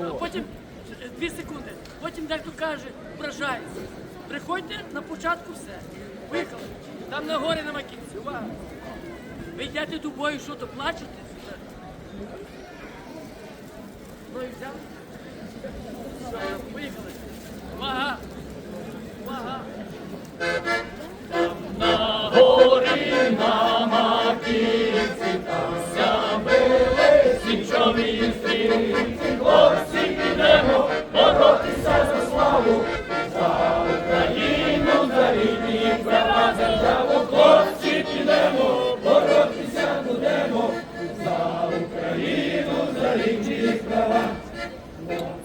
А потім е, дві секунди. Потім дехто каже, вражається. Приходьте на початку все. Поїхали. Там на горі нема кінця. Увага. Ви йдете до бою, що то плачете? Ну і взяли. Поїхали. Увага. Увага.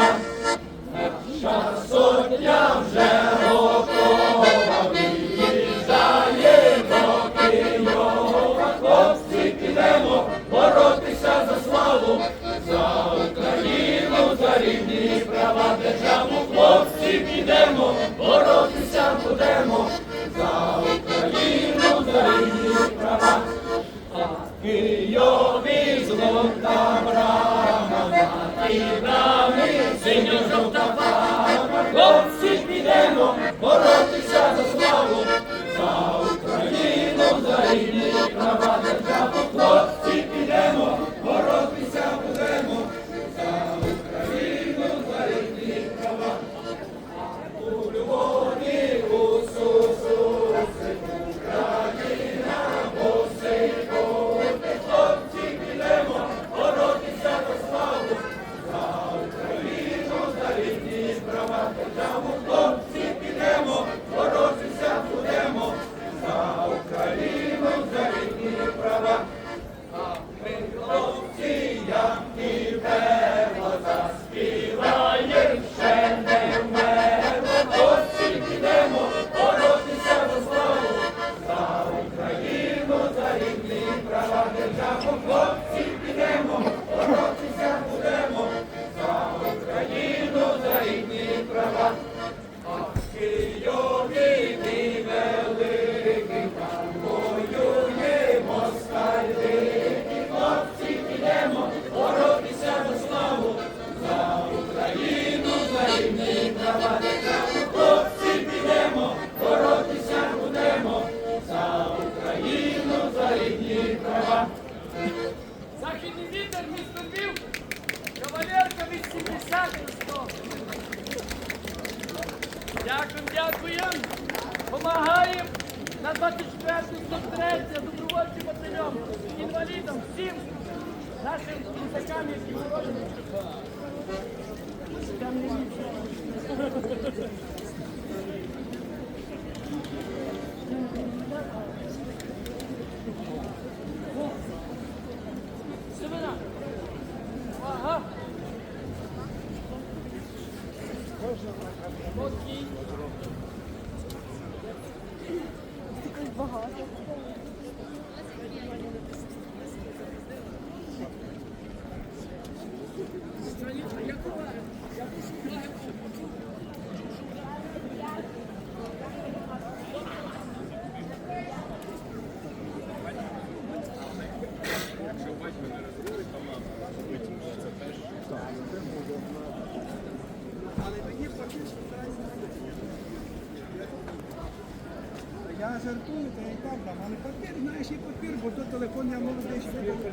вітер, місто Львів, кавалерка від 70 до 100. Дякуємо. Помагаємо на 24 103 добровольчим батальйон, інвалідам, всім нашим музикам, які воюють. Там не жартуєте, як так там, але папір, знаєш, і папір, бо то телефон я можу десь видати.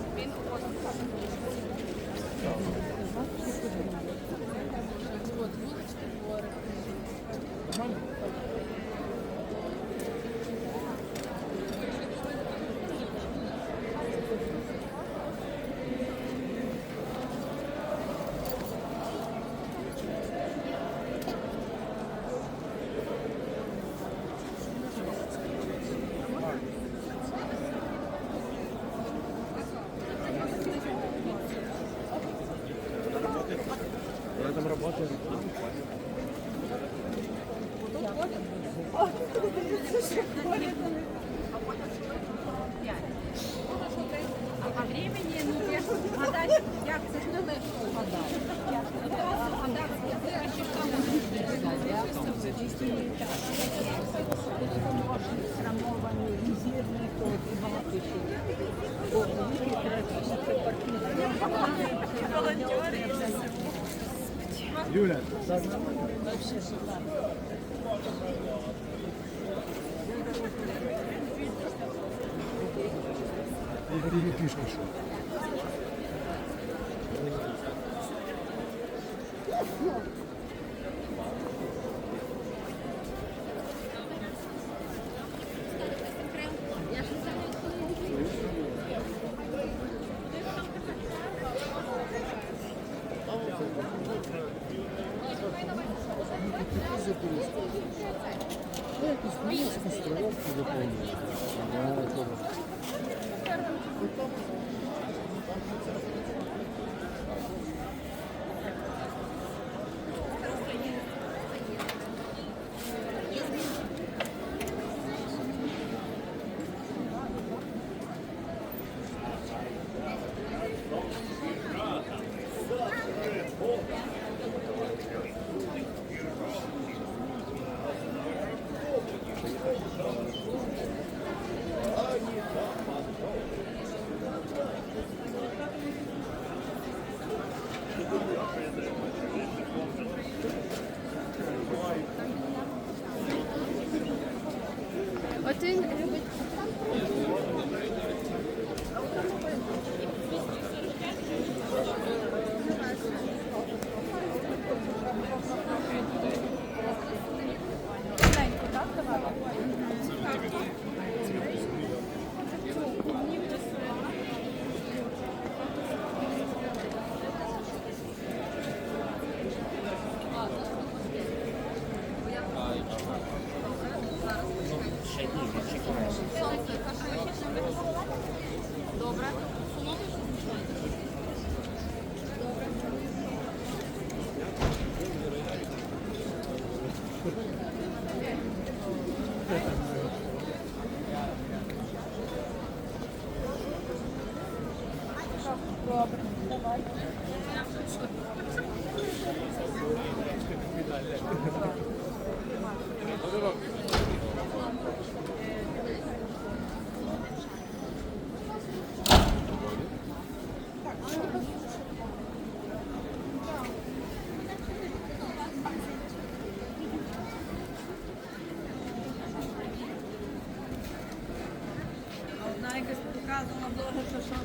молодий ще не А Юля, і пішки Одна якась показувала блогерка, що